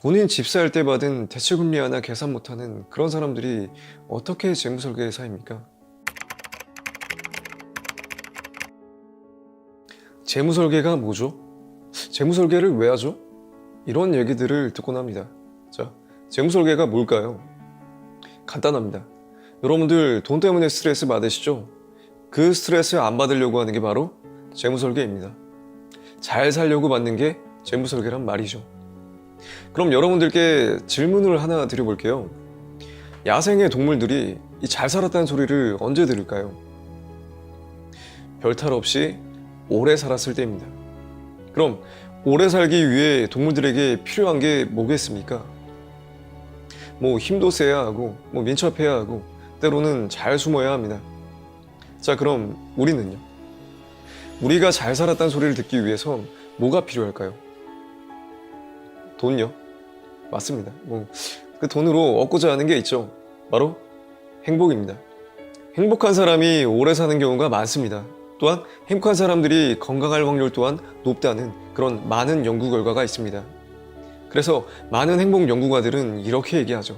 본인 집 살 때 받은 대출금리 하나 계산 못하는 그런 사람들이 어떻게 재무설계에 사입니까? 재무설계가 뭐죠? 재무설계를 왜 하죠? 이런 얘기들을 듣곤 합니다. 자, 재무설계가 뭘까요? 간단합니다. 여러분들 돈 때문에 스트레스 받으시죠? 그 스트레스 안 받으려고 하는 게 바로 재무설계입니다. 잘 살려고 받는 게 재무설계란 말이죠. 그럼 여러분들께 질문을 하나 드려볼게요. 야생의 동물들이 이잘 살았다는 소리를 언제 들을까요? 별 탈 없이 오래 살았을 때입니다. 그럼 오래 살기 위해 동물들에게 필요한 게 뭐겠습니까? 뭐 힘도 세야 하고, 뭐 민첩해야 하고, 때로는 잘 숨어야 합니다. 자, 그럼 우리는요? 우리가 잘 살았다는 소리를 듣기 위해서 뭐가 필요할까요? 돈요? 맞습니다. 뭐, 그 돈으로 얻고자 하는 게 있죠. 바로 행복입니다. 행복한 사람이 오래 사는 경우가 많습니다. 또한 행복한 사람들이 건강할 확률 또한 높다는 그런 많은 연구 결과가 있습니다. 그래서 많은 행복 연구가들은 이렇게 얘기하죠.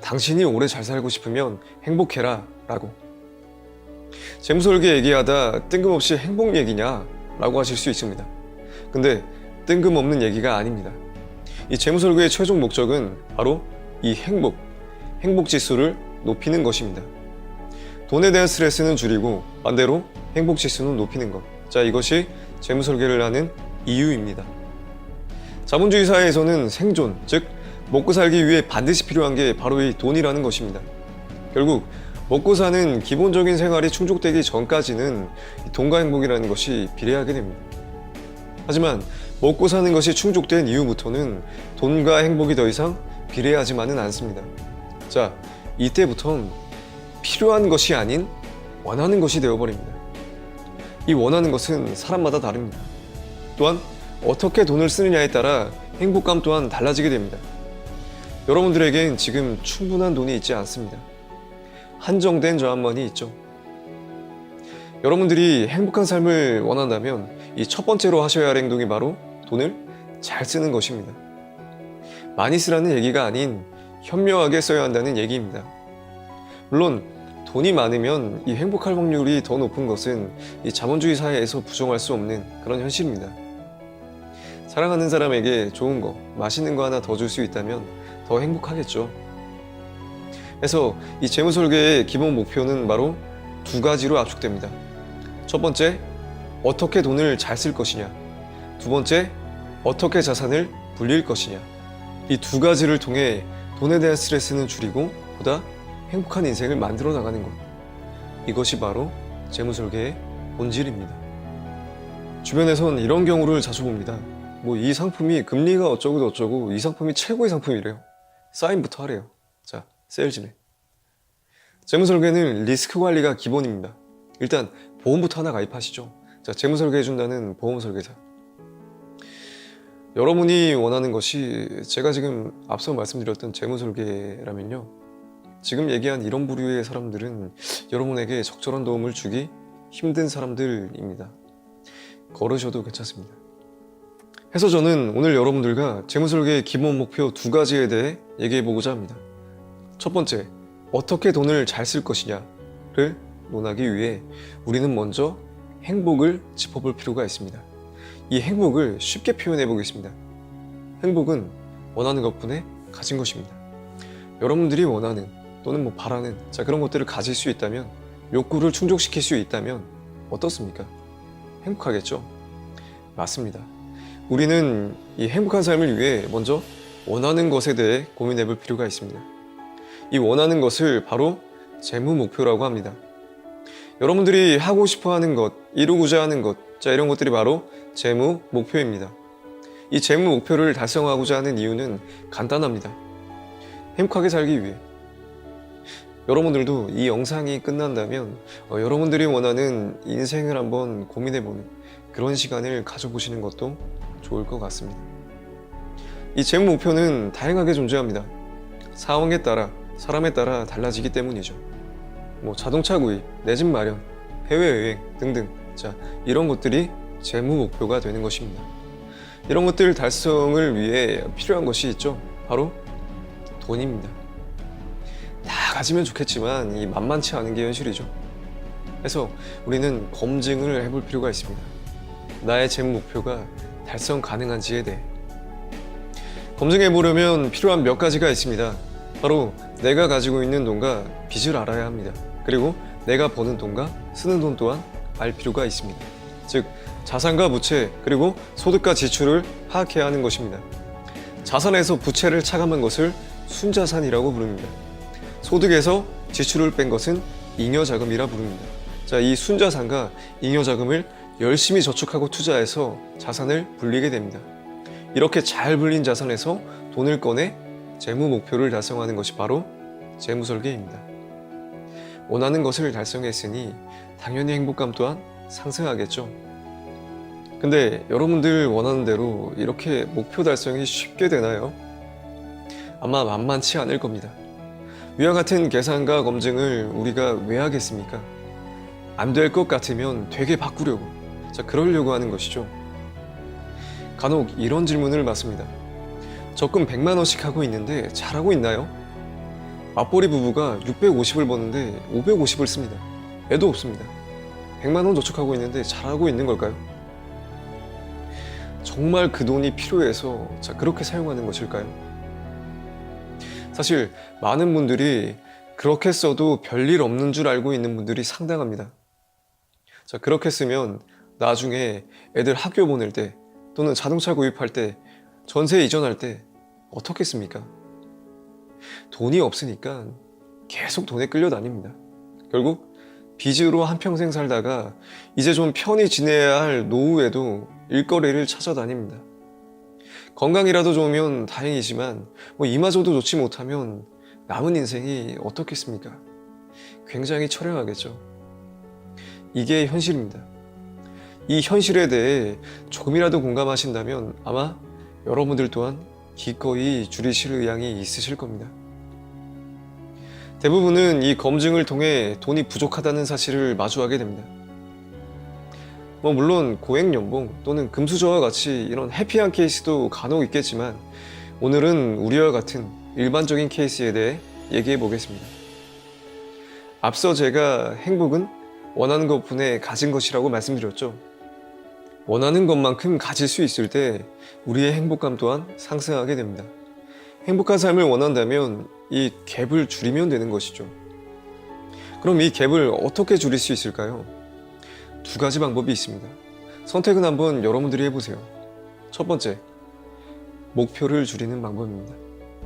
당신이 오래 잘 살고 싶으면 행복해라 라고. 재무설계 얘기하다 뜬금없이 행복 얘기냐? 라고 하실 수 있습니다. 근데 뜬금없는 얘기가 아닙니다. 이 재무설계의 최종 목적은 바로 이 행복, 행복 지수를 높이는 것입니다. 돈에 대한 스트레스는 줄이고 반대로 행복 지수는 높이는 것. 자, 이것이 재무설계를 하는 이유입니다. 자본주의 사회에서는 생존, 즉 먹고 살기 위해 반드시 필요한 게 바로 이 돈이라는 것입니다. 결국 먹고 사는 기본적인 생활이 충족되기 전까지는 이 돈과 행복이라는 것이 비례하게 됩니다. 하지만 먹고 사는 것이 충족된 이후부터는 돈과 행복이 더 이상 비례하지만은 않습니다. 자, 이때부턴 필요한 것이 아닌 원하는 것이 되어버립니다. 이 원하는 것은 사람마다 다릅니다. 또한 어떻게 돈을 쓰느냐에 따라 행복감 또한 달라지게 됩니다. 여러분들에겐 지금 충분한 돈이 있지 않습니다. 한정된 저한만이 있죠. 여러분들이 행복한 삶을 원한다면 이 첫 번째로 하셔야 할 행동이 바로 돈을 잘 쓰는 것입니다. 많이 쓰라는 얘기가 아닌 현명하게 써야 한다는 얘기입니다. 물론 돈이 많으면 이 행복할 확률이 더 높은 것은 이 자본주의 사회에서 부정할 수 없는 그런 현실입니다. 사랑하는 사람에게 좋은 거, 맛있는 거 하나 더 줄 수 있다면 더 행복하겠죠. 그래서 이 재무설계의 기본 목표는 바로 두 가지로 압축됩니다. 첫 번째, 어떻게 돈을 잘 쓸 것이냐. 두 번째, 어떻게 자산을 불릴 것이냐. 이 두 가지를 통해 돈에 대한 스트레스는 줄이고 보다 행복한 인생을 만들어 나가는 것. 이것이 바로 재무설계의 본질입니다. 주변에선 이런 경우를 자주 봅니다. 뭐 이 상품이 금리가 어쩌고 저쩌고 이 상품이 최고의 상품이래요. 사인부터 하래요. 자, 세일즈맨. 재무설계는 리스크 관리가 기본입니다. 일단 보험부터 하나 가입하시죠. 자, 재무설계 해준다는 보험설계사. 여러분이 원하는 것이 제가 지금 앞서 말씀드렸던 재무설계라면요. 지금 얘기한 이런 부류의 사람들은 여러분에게 적절한 도움을 주기 힘든 사람들입니다. 걸으셔도 괜찮습니다. 해서 저는 오늘 여러분들과 재무설계의 기본 목표 두 가지에 대해 얘기해 보고자 합니다. 첫 번째, 어떻게 돈을 잘 쓸 것이냐를 논하기 위해 우리는 먼저 행복을 짚어볼 필요가 있습니다. 이 행복을 쉽게 표현해 보겠습니다. 행복은 원하는 것분에 가진 것입니다. 여러분들이 원하는 또는 뭐 바라는 자 그런 것들을 가질 수 있다면 욕구를 충족시킬 수 있다면 어떻습니까? 행복하겠죠? 맞습니다. 우리는 이 행복한 삶을 위해 먼저 원하는 것에 대해 고민해 볼 필요가 있습니다. 이 원하는 것을 바로 재무 목표라고 합니다. 여러분들이 하고 싶어 하는 것, 이루고자 하는 것, 자, 이런 것들이 바로 재무 목표입니다. 이 재무 목표를 달성하고자 하는 이유는 간단합니다. 행복하게 살기 위해. 여러분들도 이 영상이 끝난다면 어, 여러분들이 원하는 인생을 한번 고민해보는 그런 시간을 가져보시는 것도 좋을 것 같습니다. 이 재무 목표는 다양하게 존재합니다. 상황에 따라, 사람에 따라 달라지기 때문이죠. 뭐 자동차 구입, 내 집 마련, 해외여행 등등. 자, 이런 것들이 재무 목표가 되는 것입니다. 이런 것들 달성을 위해 필요한 것이 있죠. 바로 돈입니다. 다 가지면 좋겠지만 이 만만치 않은 게 현실이죠. 그래서 우리는 검증을 해볼 필요가 있습니다. 나의 재무 목표가 달성 가능한지에 대해 검증해 보려면 필요한 몇 가지가 있습니다. 바로 내가 가지고 있는 돈과 빚을 알아야 합니다. 그리고 내가 버는 돈과 쓰는 돈 또한 알 필요가 있습니다. 즉 자산과 부채 그리고 소득과 지출을 파악해야 하는 것입니다. 자산에서 부채를 차감한 것을 순자산이라고 부릅니다. 소득에서 지출을 뺀 것은 잉여자금이라 부릅니다. 자, 이 순자산과 잉여자금을 열심히 저축하고 투자해서 자산을 불리게 됩니다. 이렇게 잘 불린 자산에서 돈을 꺼내 재무 목표를 달성하는 것이 바로 재무 설계입니다. 원하는 것을 달성했으니 당연히 행복감 또한 상승하겠죠. 근데 여러분들 원하는 대로 이렇게 목표 달성이 쉽게 되나요? 아마 만만치 않을 겁니다. 위와 같은 계산과 검증을 우리가 왜 하겠습니까? 안 될 것 같으면 되게 바꾸려고, 자, 그러려고 하는 것이죠. 간혹 이런 질문을 받습니다. 적금 100만 원씩 하고 있는데 잘하고 있나요? 맞벌이 부부가 650을 버는데 550을 씁니다. 애도 없습니다. 100만 원 저축하고 있는데 잘하고 있는 걸까요? 정말 그 돈이 필요해서 자, 그렇게 사용하는 것일까요? 사실 많은 분들이 그렇게 써도 별일 없는 줄 알고 있는 분들이 상당합니다. 자, 그렇게 쓰면 나중에 애들 학교 보낼 때 또는 자동차 구입할 때 전세 이전할 때 어떻게 씁니까? 돈이 없으니까 계속 돈에 끌려다닙니다. 결국 빚으로 한평생 살다가 이제 좀 편히 지내야 할 노후에도 일거리를 찾아다닙니다. 건강이라도 좋으면 다행이지만 뭐 이마저도 좋지 못하면 남은 인생이 어떻겠습니까? 굉장히 처량하겠죠. 이게 현실입니다. 이 현실에 대해 조금이라도 공감하신다면 아마 여러분들 또한 기꺼이 줄이실 의향이 있으실 겁니다. 대부분은 이 검증을 통해 돈이 부족하다는 사실을 마주하게 됩니다. 뭐 물론 고액 연봉 또는 금수저와 같이 이런 해피한 케이스도 간혹 있겠지만 오늘은 우리와 같은 일반적인 케이스에 대해 얘기해 보겠습니다. 앞서 제가 행복은 원하는 것분에 가진 것이라고 말씀드렸죠. 원하는 것만큼 가질 수 있을 때 우리의 행복감 또한 상승하게 됩니다. 행복한 삶을 원한다면 이 갭을 줄이면 되는 것이죠. 그럼 이 갭을 어떻게 줄일 수 있을까요? 두 가지 방법이 있습니다. 선택은 한번 여러분들이 해보세요. 첫 번째, 목표를 줄이는 방법입니다.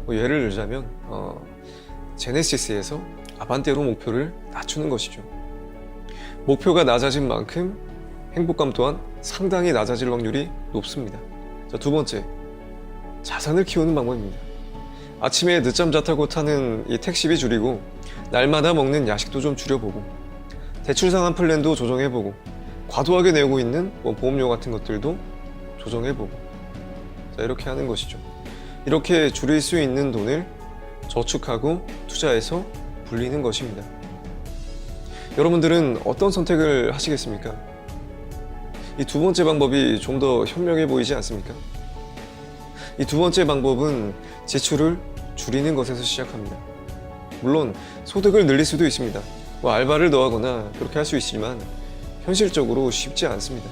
뭐 예를 들자면 어, 제네시스에서 아반떼로 목표를 낮추는 것이죠. 목표가 낮아진 만큼 행복감 또한 상당히 낮아질 확률이 높습니다. 자, 두 번째, 자산을 키우는 방법입니다. 아침에 늦잠 자타고 타는 이 택시비 줄이고 날마다 먹는 야식도 좀 줄여보고 대출 상환 플랜도 조정해보고 과도하게 내고 있는 뭐 보험료 같은 것들도 조정해보고 자 이렇게 하는 것이죠. 이렇게 줄일 수 있는 돈을 저축하고 투자해서 불리는 것입니다. 여러분들은 어떤 선택을 하시겠습니까? 이 두 번째 방법이 좀 더 현명해 보이지 않습니까? 이 두 번째 방법은 지출을 줄이는 것에서 시작합니다. 물론 소득을 늘릴 수도 있습니다. 뭐 알바를 더하거나 그렇게 할 수 있지만 현실적으로 쉽지 않습니다.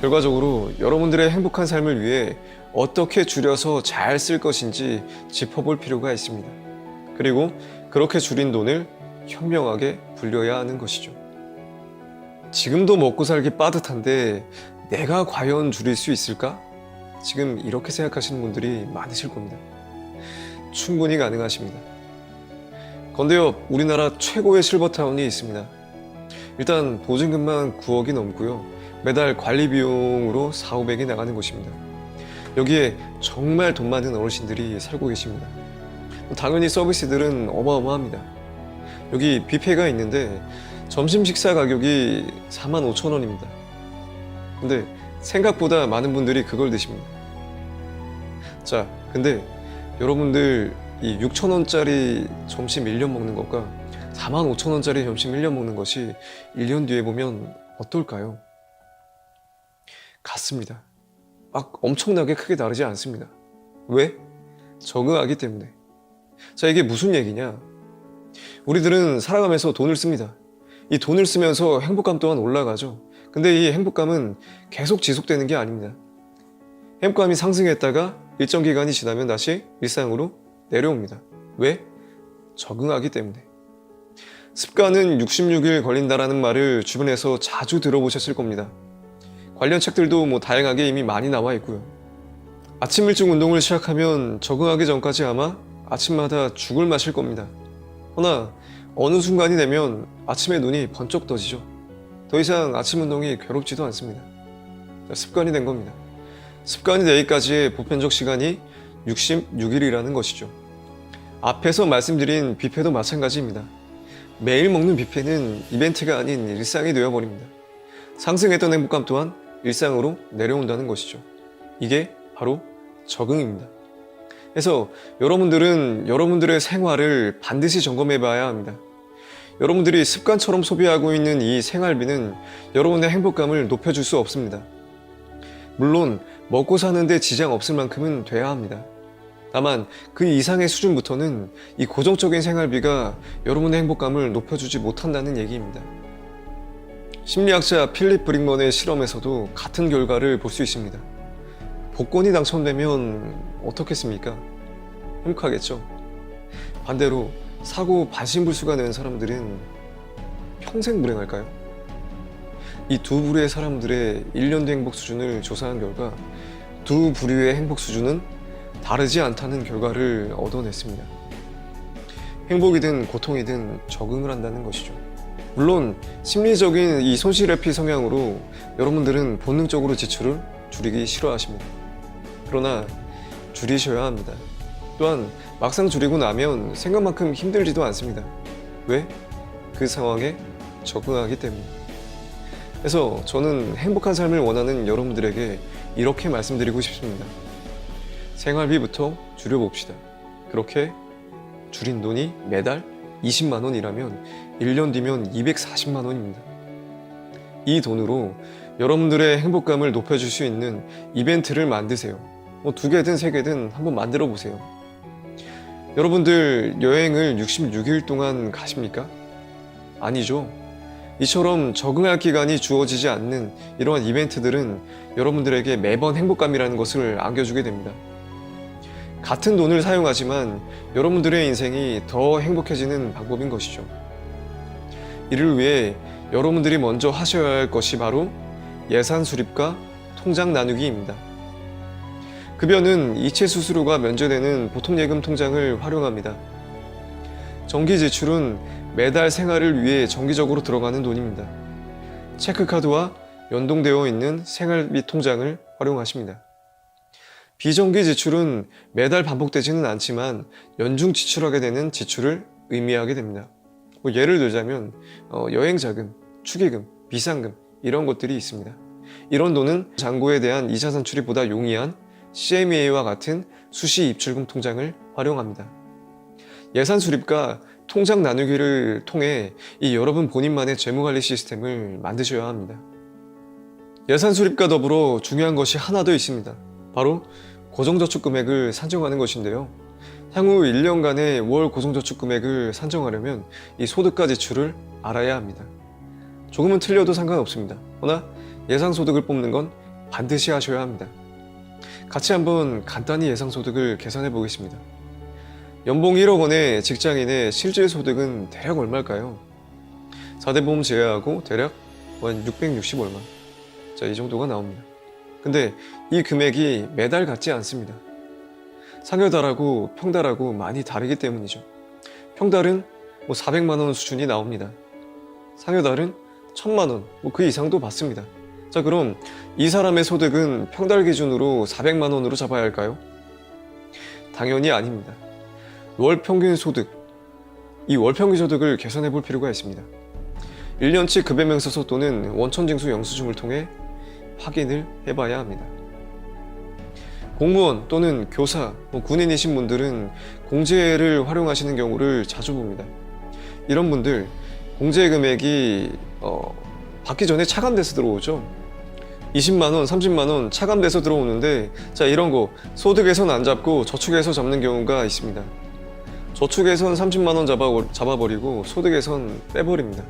결과적으로 여러분들의 행복한 삶을 위해 어떻게 줄여서 잘 쓸 것인지 짚어볼 필요가 있습니다. 그리고 그렇게 줄인 돈을 현명하게 불려야 하는 것이죠. 지금도 먹고 살기 빠듯한데 내가 과연 줄일 수 있을까? 지금 이렇게 생각하시는 분들이 많으실 겁니다. 충분히 가능하십니다. 건대엽 우리나라 최고의 실버타운이 있습니다. 일단 보증금만 9억이 넘고요. 매달 관리 비용으로 4, 500이 나가는 곳입니다. 여기에 정말 돈 많은 어르신들이 살고 계십니다. 당연히 서비스들은 어마어마합니다. 여기 뷔페가 있는데 점심 식사 가격이 4만 5천 원입니다. 근데 생각보다 많은 분들이 그걸 드십니다. 자, 근데 여러분들 이 6천 원짜리 점심 1년 먹는 것과 4만 5천 원짜리 점심 1년 먹는 것이 1년 뒤에 보면 어떨까요? 같습니다. 막 엄청나게 크게 다르지 않습니다. 왜? 적응하기 때문에. 자, 이게 무슨 얘기냐? 우리들은 살아가면서 돈을 씁니다. 이 돈을 쓰면서 행복감 또한 올라가죠. 근데 이 행복감은 계속 지속되는 게 아닙니다. 행복감이 상승했다가 일정 기간이 지나면 다시 일상으로 내려옵니다. 왜? 적응하기 때문에. 습관은 66일 걸린다라는 말을 주변에서 자주 들어보셨을 겁니다. 관련 책들도 뭐 다양하게 이미 많이 나와 있고요. 아침 일찍 운동을 시작하면 적응하기 전까지 아마 아침마다 죽을 마실 겁니다. 허나 어느 순간이 되면 아침에 눈이 번쩍 떠지죠. 더 이상 아침 운동이 괴롭지도 않습니다. 자, 습관이 된 겁니다. 습관이 되기까지의 보편적 시간이 66일이라는 것이죠. 앞에서 말씀드린 뷔페도 마찬가지입니다. 매일 먹는 뷔페는 이벤트가 아닌 일상이 되어버립니다. 상승했던 행복감 또한 일상으로 내려온다는 것이죠. 이게 바로 적응입니다. 그래서 여러분들은 여러분들의 생활을 반드시 점검해 봐야 합니다. 여러분들이 습관처럼 소비하고 있는 이 생활비는 여러분의 행복감을 높여줄 수 없습니다. 물론 먹고 사는데 지장 없을 만큼은 돼야 합니다. 다만 그 이상의 수준부터는 이 고정적인 생활비가 여러분의 행복감을 높여주지 못한다는 얘기입니다. 심리학자 필립 브링먼의 실험에서도 같은 결과를 볼 수 있습니다. 복권이 당첨되면 어떻겠습니까? 행복하겠죠. 반대로 사고 반신불수가 된 사람들은 평생 불행할까요? 이 두 부류의 사람들의 1년 뒤 행복 수준을 조사한 결과 두 부류의 행복 수준은 다르지 않다는 결과를 얻어냈습니다. 행복이든 고통이든 적응을 한다는 것이죠. 물론 심리적인 이 손실 회피 성향으로 여러분들은 본능적으로 지출을 줄이기 싫어하십니다. 그러나 줄이셔야 합니다. 또한 막상 줄이고 나면 생각만큼 힘들지도 않습니다. 왜? 그 상황에 적응하기 때문에. 그래서 저는 행복한 삶을 원하는 여러분들에게 이렇게 말씀드리고 싶습니다. 생활비부터 줄여봅시다. 그렇게 줄인 돈이 매달 20만 원이라면 1년 뒤면 240만 원입니다. 이 돈으로 여러분들의 행복감을 높여줄 수 있는 이벤트를 만드세요. 뭐 두 개든 세 개든 한번 만들어 보세요. 여러분들 여행을 66일 동안 가십니까? 아니죠. 이처럼 적응할 기간이 주어지지 않는 이러한 이벤트들은 여러분들에게 매번 행복감이라는 것을 안겨주게 됩니다. 같은 돈을 사용하지만 여러분들의 인생이 더 행복해지는 방법인 것이죠. 이를 위해 여러분들이 먼저 하셔야 할 것이 바로 예산 수립과 통장 나누기입니다. 급여는 이체 수수료가 면제되는 보통 예금 통장을 활용합니다. 정기 지출은 매달 생활을 위해 정기적으로 들어가는 돈입니다. 체크카드와 연동되어 있는 생활비 통장을 활용하십니다. 비정기 지출은 매달 반복되지는 않지만 연중 지출하게 되는 지출을 의미하게 됩니다. 뭐 예를 들자면 어, 여행 자금, 축의금, 비상금 이런 것들이 있습니다. 이런 돈은 잔고에 대한 이자 산출입보다 용이한 CMA와 같은 수시 입출금 통장을 활용합니다. 예산 수립과 통장 나누기를 통해 이 여러분 본인만의 재무관리 시스템을 만드셔야 합니다. 예산 수립과 더불어 중요한 것이 하나 더 있습니다. 바로 고정저축 금액을 산정하는 것인데요. 향후 1년간의 월 고정저축 금액을 산정하려면 이 소득과 지출을 알아야 합니다. 조금은 틀려도 상관없습니다. 허나 예상 소득을 뽑는 건 반드시 하셔야 합니다. 같이 한번 간단히 예상 소득을 계산해 보겠습니다. 연봉 1억 원의 직장인의 실질 소득은 대략 얼마일까요? 4대 보험 제외하고 대략 원660 얼마. 자, 이 정도가 나옵니다. 근데 이 금액이 매달 같지 않습니다. 상여달하고 평달하고 많이 다르기 때문이죠. 평달은 뭐 400만 원 수준이 나옵니다. 상여달은 1000만 원, 뭐 그 이상도 받습니다. 자, 그럼 이 사람의 소득은 평달 기준으로 400만 원으로 잡아야 할까요? 당연히 아닙니다. 월 평균 소득, 이 월 평균 소득을 계산해 볼 필요가 있습니다. 1년치 급여명세서 또는 원천징수 영수증을 통해 확인을 해봐야 합니다. 공무원 또는 교사, 뭐 군인이신 분들은 공제를 활용하시는 경우를 자주 봅니다. 이런 분들 공제 금액이 어, 받기 전에 차감돼서 들어오죠. 20만 원, 30만 원 차감돼서 들어오는데 자 이런 거 소득에선 안 잡고 저축에서 잡는 경우가 있습니다. 저축에선 30만 원 잡아 잡아버리고 소득에선 빼버립니다.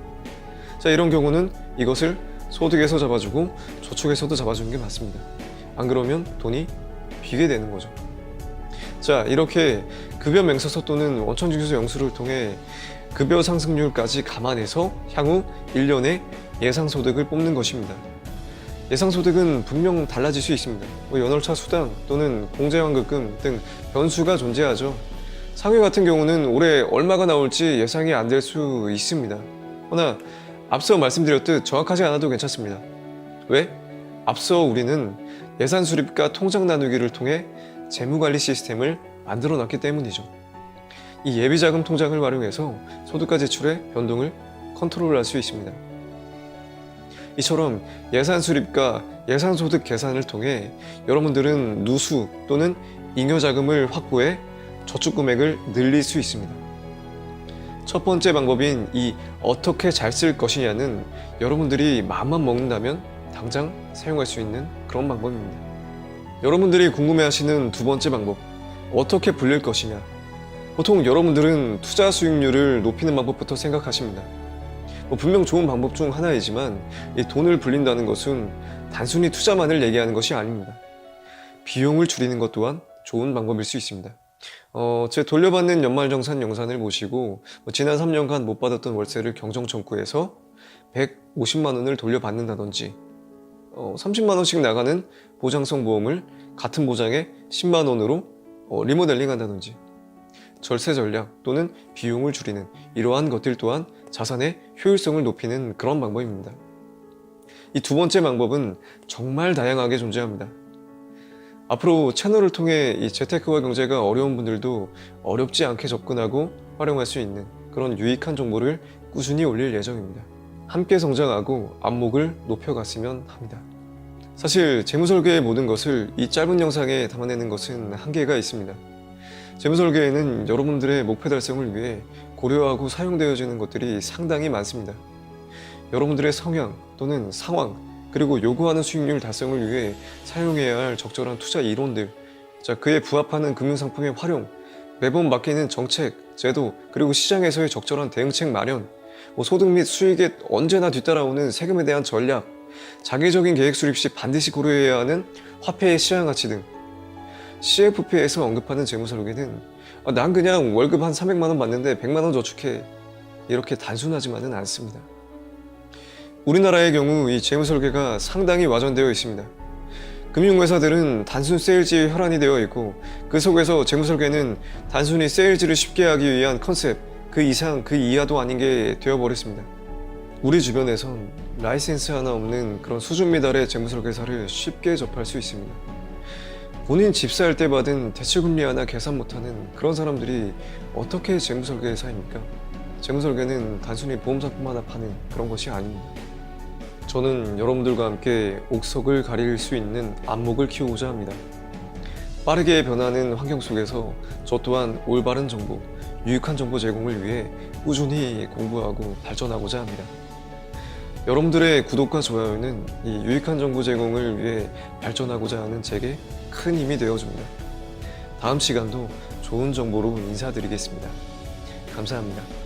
자 이런 경우는 이것을 소득에서 잡아주고 저축에서도 잡아주는 게 맞습니다. 안 그러면 돈이 비게 되는 거죠. 자 이렇게 급여 맹서서 또는 원천징수 영수를 통해 급여 상승률까지 감안해서 향후 1년의 예상 소득을 뽑는 것입니다. 예상소득은 분명 달라질 수 있습니다. 뭐 연월차 수당 또는 공제환급금 등 변수가 존재하죠. 상위 같은 경우는 올해 얼마가 나올지 예상이 안 될 수 있습니다. 허나 앞서 말씀드렸듯 정확하지 않아도 괜찮습니다. 왜? 앞서 우리는 예산 수립과 통장 나누기를 통해 재무관리 시스템을 만들어 놨기 때문이죠. 이 예비자금 통장을 활용해서 소득과 지출의 변동을 컨트롤할 수 있습니다. 이처럼 예산 수립과 예산 소득 계산을 통해 여러분들은 누수 또는 잉여 자금을 확보해 저축 금액을 늘릴 수 있습니다. 첫 번째 방법인 이 어떻게 잘 쓸 것이냐는 여러분들이 마음만 먹는다면 당장 사용할 수 있는 그런 방법입니다. 여러분들이 궁금해하시는 두 번째 방법, 어떻게 불릴 것이냐. 보통 여러분들은 투자 수익률을 높이는 방법부터 생각하십니다. 뭐 분명 좋은 방법 중 하나이지만 이 돈을 불린다는 것은 단순히 투자만을 얘기하는 것이 아닙니다. 비용을 줄이는 것 또한 좋은 방법일 수 있습니다. 어, 제 돌려받는 연말정산 영상을 보시고 뭐 지난 3년간 못 받았던 월세를 경정 청구해서 150만 원을 돌려받는다든지 어, 30만 원씩 나가는 보장성 보험을 같은 보장에 10만 원으로 어, 리모델링 한다든지 절세 전략 또는 비용을 줄이는 이러한 것들 또한 자산의 효율성을 높이는 그런 방법입니다. 이 두 번째 방법은 정말 다양하게 존재합니다. 앞으로 채널을 통해 이 재테크와 경제가 어려운 분들도 어렵지 않게 접근하고 활용할 수 있는 그런 유익한 정보를 꾸준히 올릴 예정입니다. 함께 성장하고 안목을 높여갔으면 합니다. 사실 재무설계의 모든 것을 이 짧은 영상에 담아내는 것은 한계가 있습니다. 재무설계에는 여러분들의 목표 달성을 위해 고려하고 사용되어지는 것들이 상당히 많습니다. 여러분들의 성향 또는 상황 그리고 요구하는 수익률 달성을 위해 사용해야 할 적절한 투자 이론들, 자 그에 부합하는 금융상품의 활용, 매번 맡기는 정책, 제도 그리고 시장에서의 적절한 대응책 마련, 뭐 소득 및 수익에 언제나 뒤따라오는 세금에 대한 전략, 장기적인 계획 수립 시 반드시 고려해야 하는 화폐의 시장 가치 등 CFP에서 언급하는 재무설계는 아, 난 그냥 월급 한 300만 원 받는데 100만 원 저축해 이렇게 단순하지만은 않습니다. 우리나라의 경우 이 재무 설계가 상당히 와전되어 있습니다. 금융회사들은 단순 세일즈에 혈안이 되어 있고 그 속에서 재무 설계는 단순히 세일즈를 쉽게 하기 위한 컨셉 그 이상 그 이하도 아닌 게 되어버렸습니다. 우리 주변에선 라이센스 하나 없는 그런 수준 미달의 재무 설계사를 쉽게 접할 수 있습니다. 본인 집 살 때 받은 대출금리 하나 계산 못하는 그런 사람들이 어떻게 재무설계사입니까? 재무설계는 단순히 보험상품 하나 파는 그런 것이 아닙니다. 저는 여러분들과 함께 옥석을 가릴 수 있는 안목을 키우고자 합니다. 빠르게 변하는 환경 속에서 저 또한 올바른 정보, 유익한 정보 제공을 위해 꾸준히 공부하고 발전하고자 합니다. 여러분들의 구독과 좋아요는 이 유익한 정보 제공을 위해 발전하고자 하는 제게 큰 힘이 되어줍니다. 다음 시간도 좋은 정보로 인사드리겠습니다. 감사합니다.